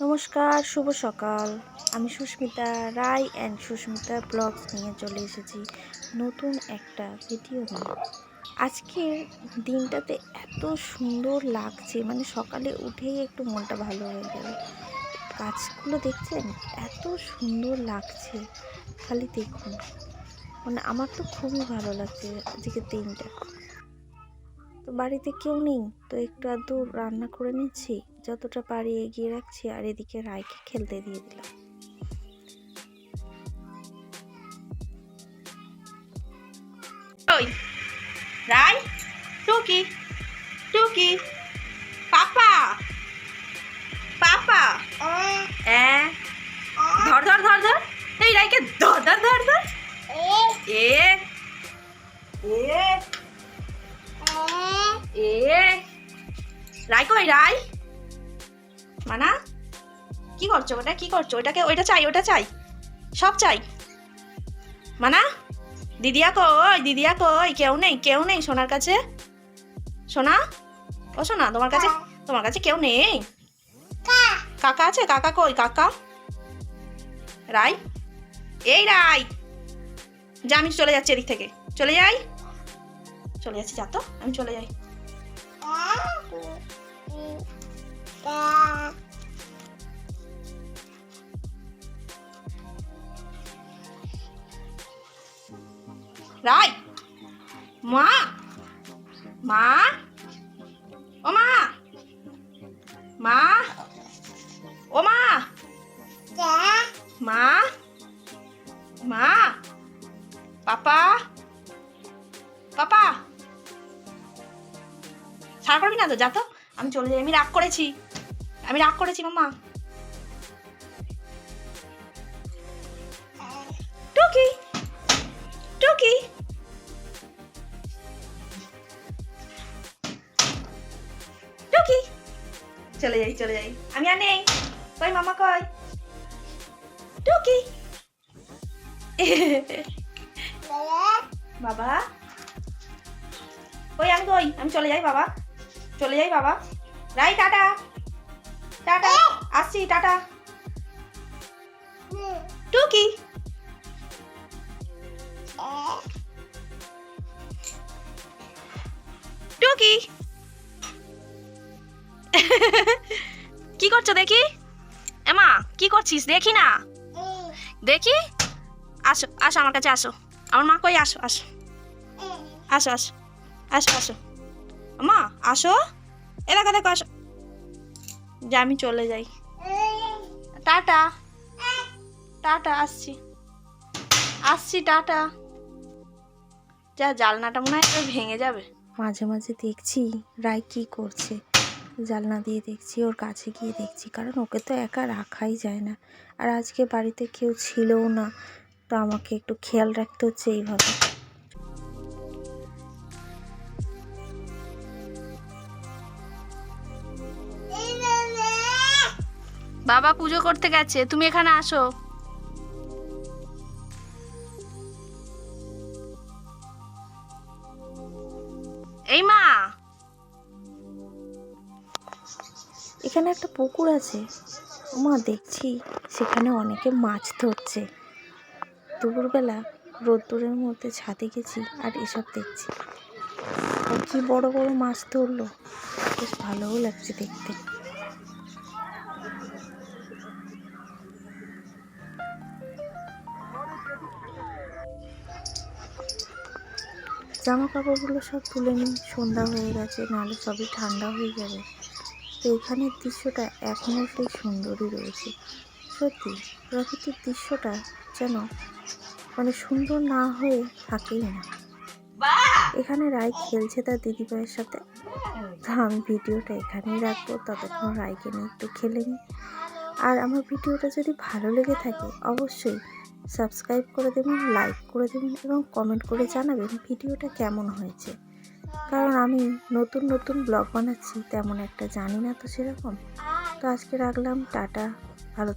নমস্কার, শুভ সকাল। আমি সুস্মিতা রায় অ্যান্ড সুস্মিতা ব্লগস নিয়ে চলে এসেছি নতুন একটা ভিডিও নিয়ে। আজকের দিনটাতে এত সুন্দর লাগছে মানে সকালে উঠেই একটু মনটা ভালো হয়ে গেল। গাছগুলো দেখছেন? এত সুন্দর লাগছে। খালি দেখুন। মানে আমার তো খুবই ভালো লাগছে আজকের দিনটা। তো বাড়িতে কেউ নেই, তো একটু আধটু রান্না করে নিচ্ছি। যতটা পারি এগিয়ে রাখছি আর এদিকে রায়কে খেলতে দিয়ে দিলাম। রায়, টুকি টুকি, পাপা! রাই কই রাই মানা? কি করছ ওটা? কি করছ? ওটাকে, ওইটা চাই, ওটা চাই। সব চাই। মানা? দিদিয়া কই দিদিয়া কই? কেউ নেই কেউ নেই সোনার কাছে? সোনা? ও সোনা, তোমার কাছে তোমার কাছে কেউ নেই? কাকা আছে? কাকা কই, কাকা? রাই এই রাই যা, আমি চলে যাচ্ছি এদিক থেকে। চলে যাই? চলে যাচ্ছি, যা তো, আমি চলে যাই। রাই মা মা ও মা মা ও মা মা মা পাপা পাপা সারা করবি না তো? যা তো। আমি চলে যাই, আমি রাগ করেছি। আমি রাগ করেছি মামা টুকি টুকি। টুকি। চলে যাই চলে যাই। আমি আর নেই। কই মামা কই? টুকি। বাবা। কই, আমি কই? আমি চলে যাই, বাবা। চলে যাই বাবা। রাই টাটা। টাটা। আসছি টাটা। টুকি। টুকি। কি করছ দেখি? এমা কি করছিস? দেখি না। দেখি। আসো আসো আমার কাছে আসো। আমার মা কই? আসো আসো। আসো আসো। আসো আসো। মা, আসো। এ দেখো দেখো আসো যে, আমি চলে যাই। টাটা। টাটা, আসছি। আসছি, টাটা। যা, জালনাটা মনে হয় ভেঙে যাবে। মাঝে মাঝে দেখছি রায় কি করছে। জালনা দিয়ে দেখছি, ওর কাছে গিয়ে দেখছি, কারণ ওকে তো একা রাখাই যায় না। আর আজকে বাড়িতে কেউ ছিলও না। তো আমাকে একটু খেয়াল রাখতে হচ্ছে এইভাবে। বাবা পুজো করতে গেছে, তুমি এখানে আসো। এই মা! এখানে একটা পুকুর আছে। মা দেখছি। সেখানে অনেকে মাছ ধরছে। দুপুরবেলা রোদ্দুরের মধ্যে ছাদে গেছি আর এসব দেখছি। কি বড় বড় মাছ ধরলো। বেশ ভালোও লাগছে দেখতে। জামা কাপড়গুলো সব তুলে নিই, সন্ধ্যা হয়ে গেছে, নাহলে সবই ঠান্ডা হয়ে যাবে। তো এখানের দৃশ্যটা এখনও সেই সুন্দরই রয়েছে। সত্যি প্রকৃতির দৃশ্যটা যেন মানে সুন্দর না হয়ে থাকেই না। এখানে রায় খেলছে তার দিদিভাইয়ের সাথে। তো আমি ভিডিওটা এখানেই রাখব, ততক্ষণ রায়কে নিয়ে একটু খেলে নিই। আর আমার ভিডিওটা যদি ভালো লেগে থাকে, অবশ্যই সাবস্ক্রাইব করে দেবেন, লাইক করে দেবেন এবং কমেন্ট করে জানাবেন ভিডিওটা কেমন হয়েছে। কারণ আমি নতুন নতুন ব্লগ বানাচ্ছি, তেমন একটা জানি না তো সেরকম। তো আজকে রাখলাম, টাটা, ভালো